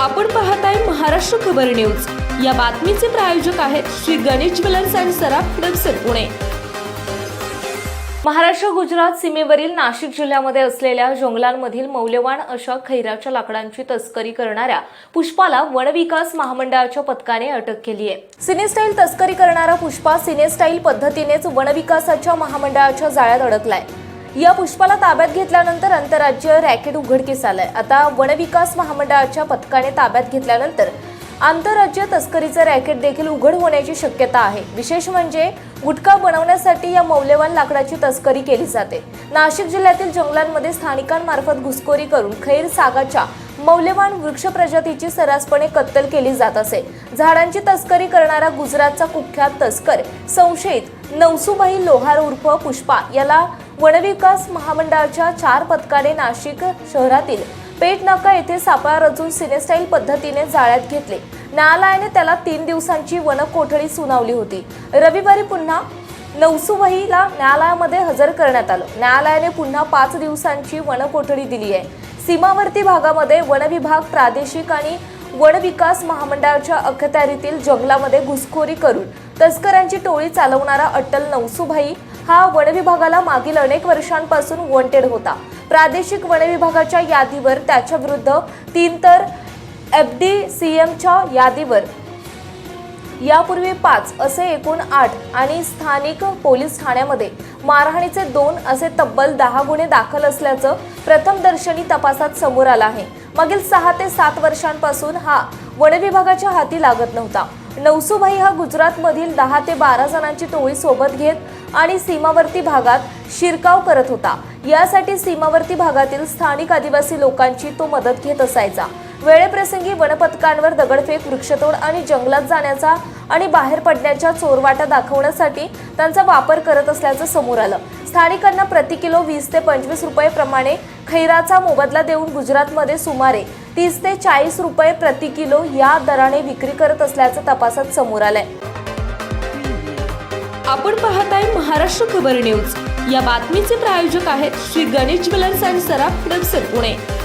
आपण पाहताय महाराष्ट्र खबर न्यूज. या बातमीचे प्रायोजक आहेत श्री गणेश ज्वेलर्स अँड सराफ हडपसर पुणे. महाराष्ट्र गुजरात सीमेवरील नाशिक जिल्ह्यामध्ये असलेल्या जंगलांमधील मौल्यवान अशा खैराच्या लाकडांची तस्करी करणाऱ्या पुष्पाला वनविकास महामंडळाच्या पथकाने अटक केली आहे. सिनेस्टाईल तस्करी करणारा पुष्पा सिनेस्टाईल पद्धतीनेच वनविकासाच्या महामंडळाच्या जाळ्यात अडकलाय. या पुष्पाला ताब्यात घेतल्यानंतर आंतरराज्य रॅकेट उघडकीस आलंय. आता वनविकास महामंडळाच्या पथकाने ताब्यात घेतल्यानंतर आंतरराज्य तस्करीचं रॅकेट देखील उघड होण्याची शक्यता आहे. विशेष म्हणजे गुटखा बनवण्यासाठी या मौल्यवान लाकडाची तस्करी केली जाते. नाशिक जिल्ह्यातील जंगलांमध्ये स्थानिकांमार्फत घुसखोरी करून खैर सागाच्या मौल्यवान वृक्ष प्रजातीची सरासपणे कत्तल केली जात असे. झाडांची तस्करी करणारा गुजरातचा कुख्यात तस्कर संशयित नवसुबाई लोहार उर्फ पुष्पा याला वनविकास महामंडळाच्या चार पथकाने नाशिक शहरातील पेटनाका येथे सापळा रचून सिनेस्टाईल पद्धतीने जाळ्यात घेतले. न्यायालयाने त्याला तीन दिवसांची वनकोठडी सुनावली होती. रविवारी पुन्हा नवसुवहीला न्यायालयामध्ये हजर करण्यात आलं. न्यायालयाने पुन्हा पाच दिवसांची वनकोठडी दिली आहे. सीमावर्ती भागामध्ये वनविभाग प्रादेशिक आणि वनविकास महामंडळाच्या अखत्यारीतील जंगलामध्ये घुसखोरी करून तस्करांची टोळी चालवणारा अट्टल नवसुभाई हा वनविभागाला मागील अनेक वर्षांपासून वॉन्टेड होता. प्रादेशिक वनविभागाच्या यादीवर त्याच्या विरुद्ध तीन तर एफ डी सी एमच्या यादीवर. यापूर्वी पाच असे एकूण आठ आणि स्थानिक पोलीस ठाण्यामध्ये मारहाणीचे दोन असे तब्बल दहा गुन्हे दाखल असल्याचं प्रथमदर्शनी तपासात समोर आलं आहे. मागील सहा ते सात वर्षांपासून हा वनविभागाच्या हाती लागत नव्हता. नवसुभाई हा गुजरातमधील दहा ते बारा जणांची टोळी सोबत घेत आणि सीमावर्ती भागात शिरकाव करत होता. यासाठी सीमावर्ती भागातील स्थानिक आदिवासी लोकांची तो मदत घेत असायचा. वेळेप्रसंगी वनपथकांवर दगडफेक वृक्षतोड आणि जंगलात जाण्याचा आणि बाहेर पडण्याच्या चोरवाटा दाखवण्यासाठी त्यांचा वापर करत असल्याचं समोर आलं. स्थानिकांना प्रति किलो वीस ते पंचवीस रुपये प्रमाणे खैराचा मोबदला देऊन गुजरातमध्ये सुमारे तीस ते चाळीस रुपये प्रति किलो या दराने विक्री करत असल्याचं तपासात समोर आलंय. आपण पाहत आहे महाराष्ट्र खबर न्यूज. या बातमीचे प्रायोजक आहेत श्री गणेश ज्वेलर्स अँड सराफ हडपसर पुणे.